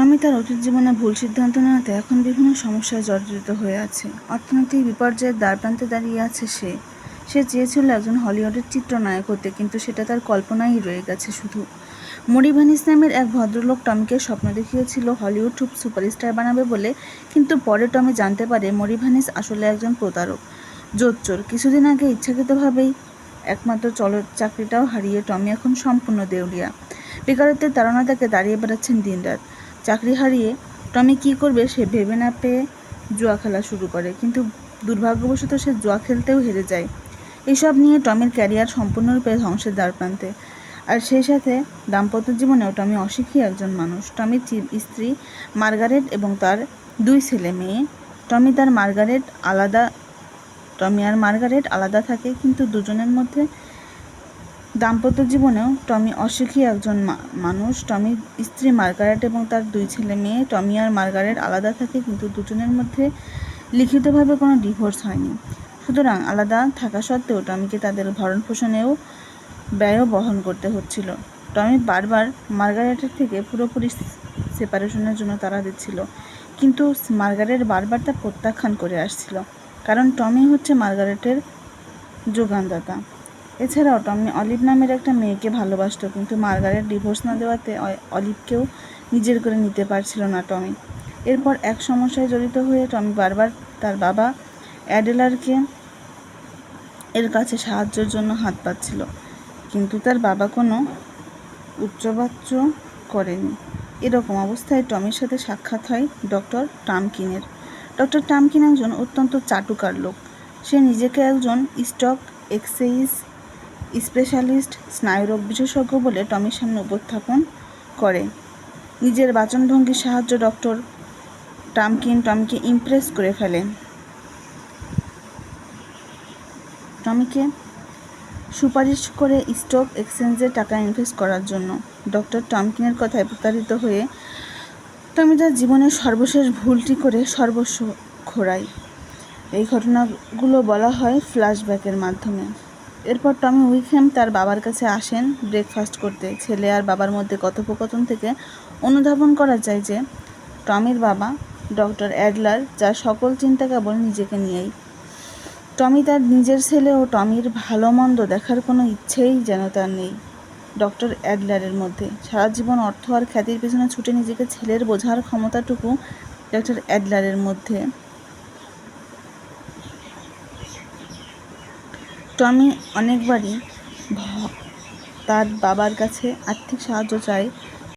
টমি তার অতীত জীবনে ভুল সিদ্ধান্ত নেওয়াতে এখন বিভিন্ন সমস্যায় জর্জরিত হয়ে আছে। অর্থনৈতিক বিপর্যয়ের দ্বারপ্রান্তে দাঁড়িয়ে আছে সে। সে চেয়েছিল একজন হলিউডের চিত্রনায়ক হতে, কিন্তু সেটা তার কল্পনাই রয়ে গেছে শুধু। মরিভানিস নামের এক ভদ্রলোক টমিকে স্বপ্ন দেখিয়েছিল, হলিউড সুপারস্টার বানাবে বলে, কিন্তু পরে টমি জানতে পারে মরিভানিস আসলে একজন প্রতারক, জোচ্চোর। কিছুদিন আগে ইচ্ছাকৃতভাবেই একমাত্র চল চাকরিটাও হারিয়ে টমি এখন সম্পূর্ণ দেউলিয়া। বেকারত্বের তাড়না তাকে দাঁড়িয়ে বেড়াচ্ছেন দিনরাত। চাকরি হারিয়ে টমি কী করবে সে ভেবে না পেয়ে জুয়া খেলা শুরু করে। কিন্তু দুর্ভাগ্যবশত সে জুয়া খেলতেও হেরে যায়। এসব নিয়ে টমির ক্যারিয়ার সম্পূর্ণরূপে ধ্বংসের দ্বারপ্রান্তে আর সেই সাথে দাম্পত্য জীবনেও টমি অসুখী একজন মানুষ। টমির স্ত্রী মার্গারেট এবং তার দুই ছেলে মেয়ে। টমি তার মার্গারেট আলাদা টমি আর মার্গারেট আলাদা থাকে, কিন্তু দুজনের মধ্যে দাম্পত্য জীবনেও টমি অসুখী একজন মানুষ। টমির স্ত্রী মার্গারেট এবং তার দুই ছেলে মেয়ে। টমি আর মার্গারেট আলাদা থাকে কিন্তু দুজনের মধ্যে লিখিতভাবে কোনো ডিভোর্স হয়নি। সুতরাং আলাদা থাকা সত্ত্বেও টমিকে তাদের ভরণ পোষণেও ব্যয়ও বহন করতে হচ্ছিল। টমি বারবার মার্গারেটের থেকে পুরোপুরি সেপারেশনের জন্য তারা দিচ্ছিল। কিন্তু মার্গারেট বারবার তা প্রত্যাখ্যান করে আসছিল। কারণ টমি হচ্ছে মার্গারেটের যোগানদাতা। এছাড়াও টমি অলিভ নামের একটা মেয়েকে ভালোবাসত, কিন্তু মার্গারেট ডিভোর্স না দেওয়াতে অলিভকেও নিজের করে নিতে পারছিল না টমি। এরপর এক সমস্যায় জড়িত হয়ে টমি বারবার তার বাবা অ্যাডেলারকে এর কাছে সাহায্যের জন্য হাত পাচ্ছিল কিন্তু তার বাবা কোনো উচ্চবাচ্য করেনি। এরকম অবস্থায় টমির সাথে সাক্ষাৎ হয় ডক্টর টামকিনের। ডক্টর টামকিন একজন অত্যন্ত চাটুকার লোক। সে নিজেকে একজন স্টক এক্সেইজ স্পেশালিস্ট স্নায়ুরোগ বিশেষজ্ঞ বলে টমির সামনে উপস্থাপন করে। নিজের বাচনভঙ্গির সাহায্য ডক্টর টামকিন টমিকে ইমপ্রেস করে ফেলে টমিকে সুপারিশ করে স্টক এক্সচেঞ্জে টাকা ইনভেস্ট করার জন্য ডক্টর টমকিনের কথায় প্রতারিত হয়ে টমি তার জীবনের সর্বশেষ ভুলটি করে সর্বস্ব খোরায় এই ঘটনাগুলো বলা হয় ফ্ল্যাশব্যাকের মাধ্যমে। এরপর টমি উইকহ্যাম তার বাবার কাছে আসেন ব্রেকফাস্ট করতে। ছেলে আর বাবার মধ্যে কথোপকথন থেকে অনুধাবন করা যায় যে, টমির বাবা, ডক্টর অ্যাডলার, যার সকল চিন্তা কেবল নিজেকে নিয়েই। টমি তার নিজের ছেলে ও টমির ভালো মন্দ দেখার কোনো ইচ্ছেই যেন তার নেই। ডক্টর অ্যাডলারের মধ্যে। সারা জীবন অর্থ আর খ্যাতির পেছনে ছুটে নিজেকে ছেলের বোঝার ক্ষমতাটুকু ডক্টর অ্যাডলারের মধ্যে। টমি অনেকবারই তার বাবার কাছে আর্থিক সাহায্য চায়